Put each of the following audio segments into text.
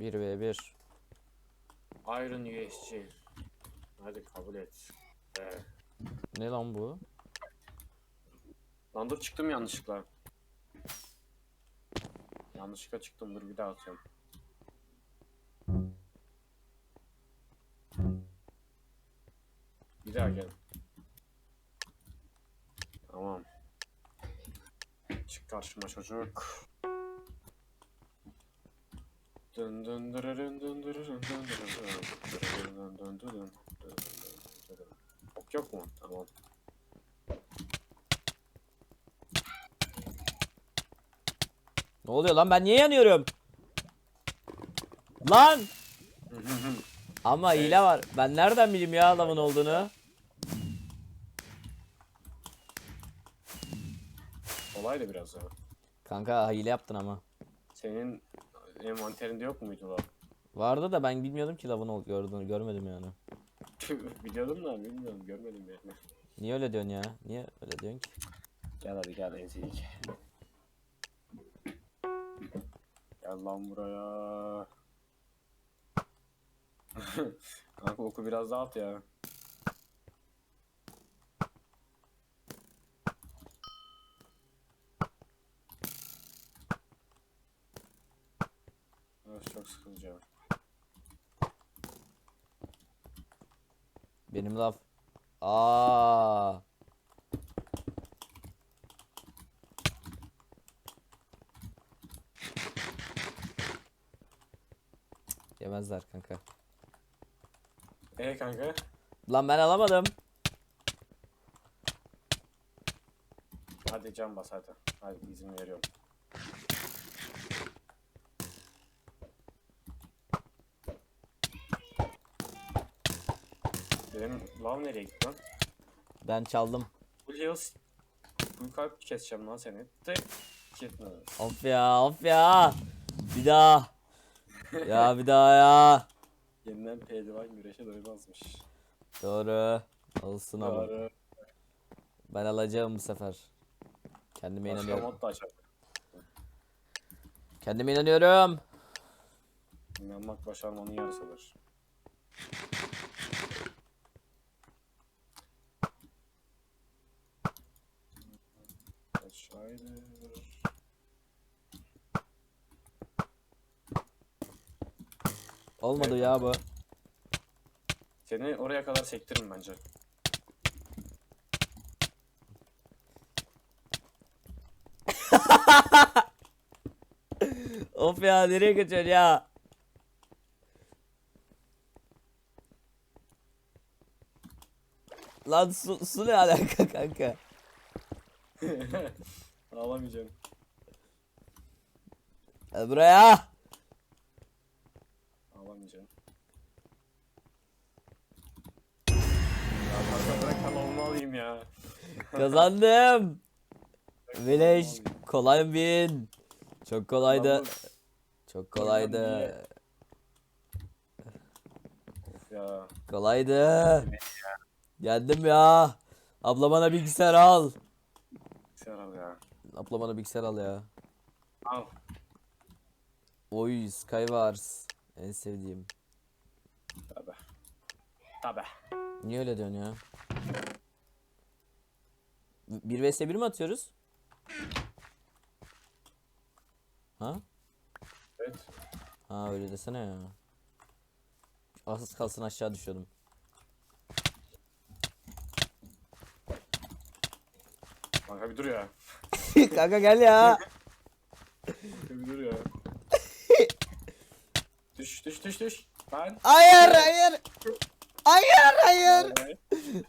1v1. Iron USC. Hadi kabul et. Ee, Ne lan bu? lan dur çıktım yanlışlıkla. Yanlışlıkla çıktım dur bir daha atıyorum. Bir daha gel. Tamam. Çık karşıma çocuk. Dın dın dırırın dın dırırın dın dırırın dın dırırın dın dın dın dın dın dın. Ok yok mu? Tamam. Ne oluyor lan ben niye yanıyorum? Lan! Ama hile var. Ben nereden bileyim ya adamın olduğunu? Kolay da biraz ya. Kanka hile yaptın ama. Senin envanterinde yok muydu lan? Vardı da ben bilmiyordum ki lavın ol gördüğünü görmedim yani. Biliyordum da bilmiyorum görmedim yani. Niye öyle diyorsun ya? Niye öyle diyorsun ki? Gel hadi gel ezik. Gel lan buraya. Kanka oku biraz daha at ya. Çok. Benim lav. Aa. Yemezler kanka. E kanka? Lan ben alamadım. Hadi can bas hadi. Hadi izin veriyorum. Benim lav nereye gitti lan? Ben çaldım. Julius. Bu kalp keseceğim lan seni. Tık. Gitme. Of ya of ya. Bir daha. Ya bir daha ya. Yeniden pehlivan güreşe doymazmış. Doğru. Olsun ama. Doğru. Ben alacağım bu sefer. Kendime Başka inanıyorum. mod da açalım. Kendime inanıyorum. İnanmak başarmanın yarısıdır. Olmadı ya bu. Seni oraya kadar sektiririm bence. Of ya nereye kaçıyorsun ya? Lan su, su ne alaka kanka? Ağlamayacağım. Buraya. Kanalımı alayım ya. Kazandım. Veleş kolay win. Çok kolaydı. Çok kolaydı. Ya. Kolaydı. Geldim ya. Abla bana bilgisayar al. Sen al ya. Abla bana bilgisayar al ya. Al. Oy Skywars. En sevdiğim. Tabi. Tabi. Niye öyle diyorsun ya? 1 vs 1 mi atıyoruz? Ha? Evet. Ha öyle desene ya. Asız kalsın aşağı düşüyordum. Kanka bir dur ya. Kanka gel ya. düş düş düş düş. Ben. Hayır hayır. Hayır hayır.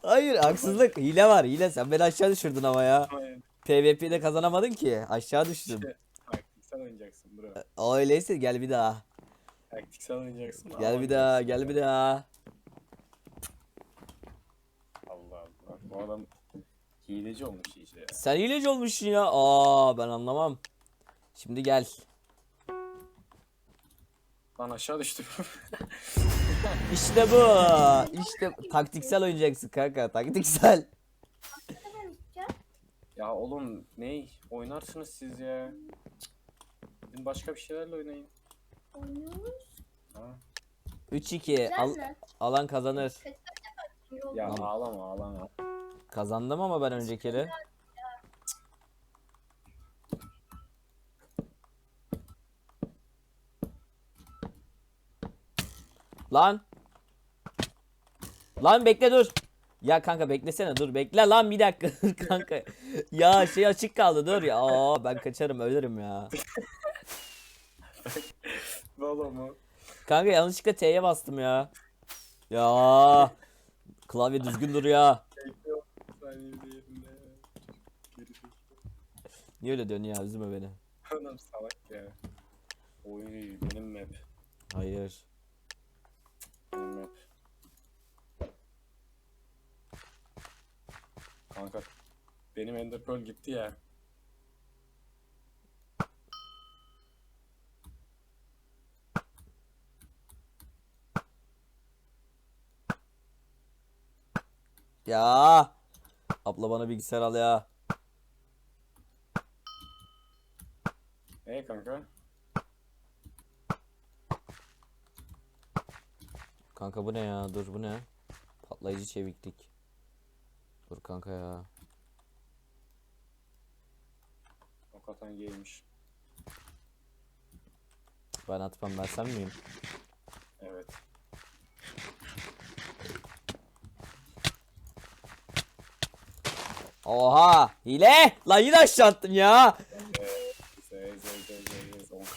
Hayır. Haksızlık. Hile var hile. Sen beni aşağı düşürdün ama ya. Hayır. PvP'de kazanamadın ki. Aşağı düştüm. Taktiksel oynayacaksın bro. Öyleyse gel bir daha. Taktiksel oynayacaksın. Gel bir daha gel bir daha. Allah Allah. Bu adam hileci olmuş iyice ya. Sen hileci olmuşsun ya. Aa ben anlamam. Şimdi gel. Lan aşağı düştüm. İşte bu. İşte taktiksel oynayacaksın kanka. Taktiksel. ya oğlum ne oynarsınız siz ya. Gidin başka bir şeylerle oynayın. Oynuyoruz. Ha? 3-2. Al- Güzel mi? alan kazanır. Ya Tamam. ağlama ağlama. Kazandım ama ben önceki kere. Lan. Lan bekle dur. Ya kanka beklesene dur bekle lan bir dakika dur kanka. Ya şey açık kaldı dur ya. Aa, ben kaçarım ölürüm ya. Valla mı? Kanka yanlışlıkla T'ye bastım ya. Ya. Klavye düzgün. Geri zekalı. Niye öyle dönüyor ya üzme beni. Adam salak ya. Oy benim map. Hayır. Map. Kanka benim Ender Pearl gitti ya. Ya. Abla bana bilgisayar al ya. Hey kanka. Kanka bu ne ya? Dur bu ne? Patlayıcı çeviklik. Dur kanka ya. Hakikaten giymiş. Ben atmam ben sen miyim? Evet. Oha! Hile! Lan yine aşağı attım ya.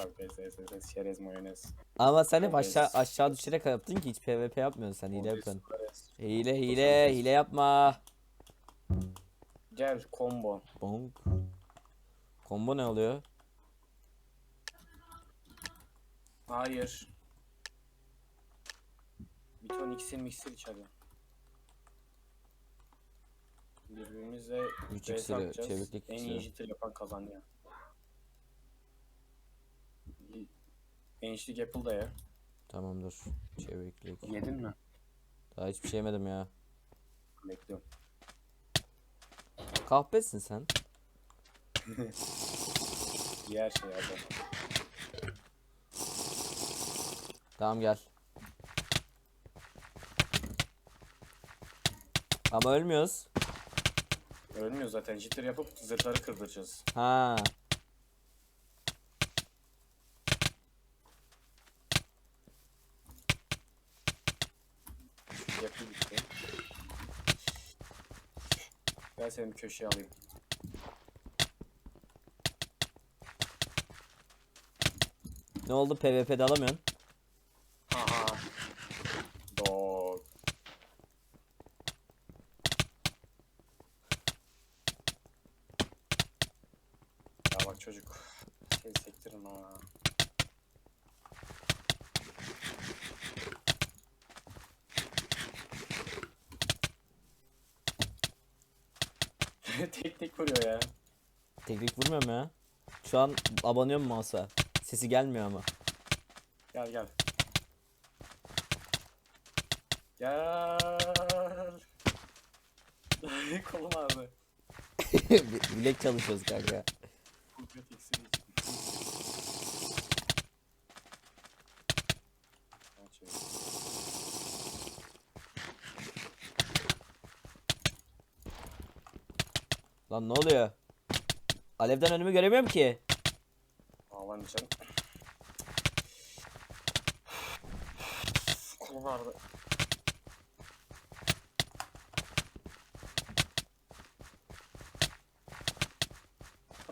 Z z z z z 10 kalp z z z şerez mayonez. Ama sen hep aşağı aşağı düşerek yaptın ki hiç PvP yapmıyorsun sen hile yapıyorsun. Hile hile hile yapma. Gel combo. Bonk. Combo ne oluyor? Hayır. Bir ton iksir miksir iç hadi. Birbirimizle Üç iksiri, çeviklik En iyi iksiri. jitter yapan kazanıyor. Enişlik Apple da ya. Tamam dur. Çeviklik. Yedin mi? Daha hiçbir şey yemedim ya. Bekliyorum. Kahpesin sen. Diğer şey adam. Tamam gel. Ama ölmüyoruz. Ölmüyor zaten. Jitter yapıp zırhları kırdıracağız. Ha. Gel seni bir köşeye alayım. Ne oldu PvP'de alamıyorsun? Haha. Dog. Ya bak çocuk. Şey sektirin ha. tek tek vuruyor ya. Teknik vurmuyorum ya. Şu an abanıyorum mouse'a. Sesi gelmiyor ama. Gel gel. Gel. Kolum ağrıdı. Bilek çalışıyoruz kanka. Lan ne oluyor? Alevden önümü göremiyorum ki. Ağlamayacaksın. Kolum ağrıdı.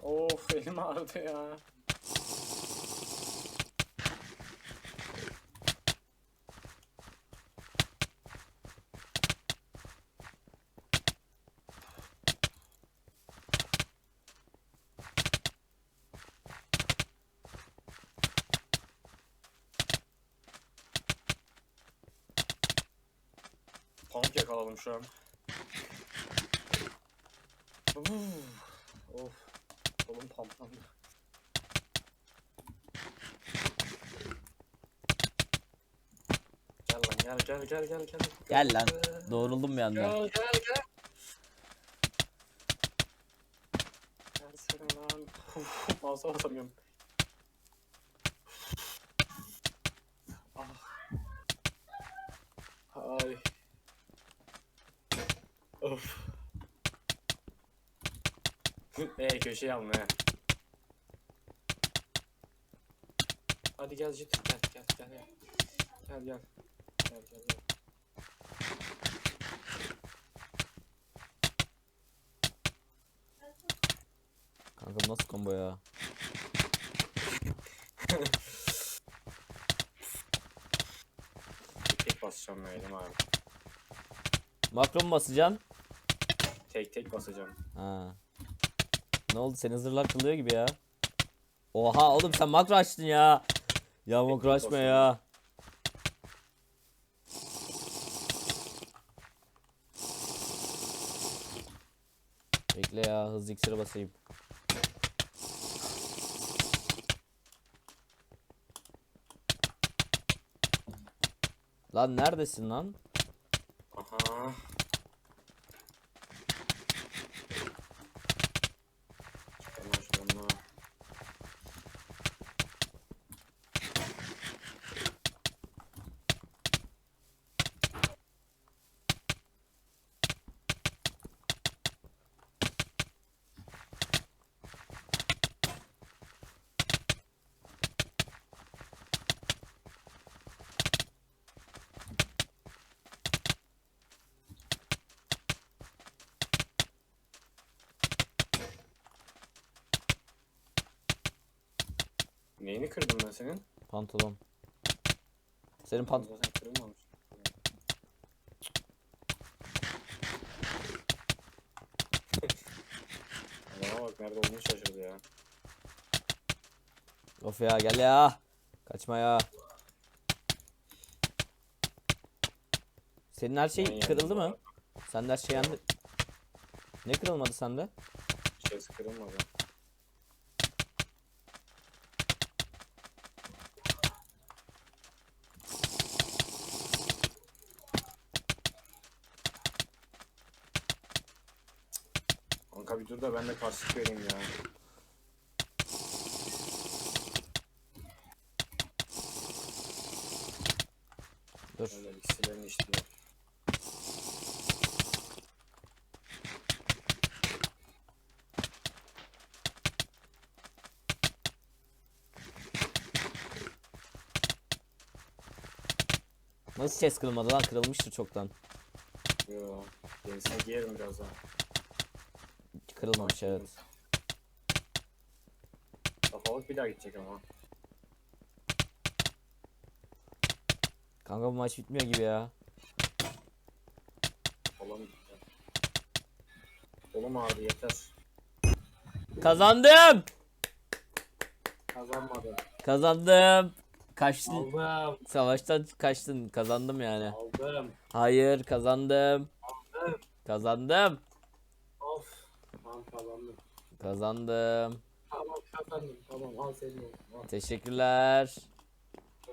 Of elim ağrıdı ya. Pump yakaladım şu an. Uf, of. Kolum pamplandı. Gel lan gel gel gel gel gel. Gel lan. Doğruldum bir anda. Gel gel gel. Gelsene lan. Mouse'a basamıyorum. Ee köşeye alma he. Hadi gel Jit gel gel gel gel. Gel gel. Gel gel gel. Kanka nasıl combo ya? Tek basacağım Meylim abi. Makro mu basacaksın? Tek tek basacağım. Ha. Ne oldu? Senin zırhlar kılıyor gibi ya. Oha oğlum sen makro açtın ya. Ya makro açma ya. Bekle ya hızlı iksiri basayım. Lan neredesin lan? Neyini kırdım ben senin? Pantolon. Senin pant Zaten kırılmamış. Adama bak nerede olduğunu şaşırdı ya. Of ya gel ya. Kaçma ya. Senin her şey yendim kırıldı mı? Sende her şey yendi. Ne kırılmadı sende? Chest kırılmadı. Kanka bir dur da ben de karşılık vereyim ya. Dur. Öyle ikisilerini içtiler. Nasıl ses kırılmadı lan? Kırılmıştır çoktan. Yo. Yenisini giyerim birazdan. Kırılmamış evet. Kafalık bir daha gidecek ama. Kanka bu maç bitmiyor gibi ya. Falan gitti. Kolum ağrıdı yeter. Kazandım. Kazanmadım. Kazandım. Kaçtın. Aldım. Savaştan kaçtın. Kazandım yani. Aldım. Hayır kazandım. Aldım. Kazandım. Kazandım. Tamam kazandım. Tamam al senin olsun. Al. Teşekkürler.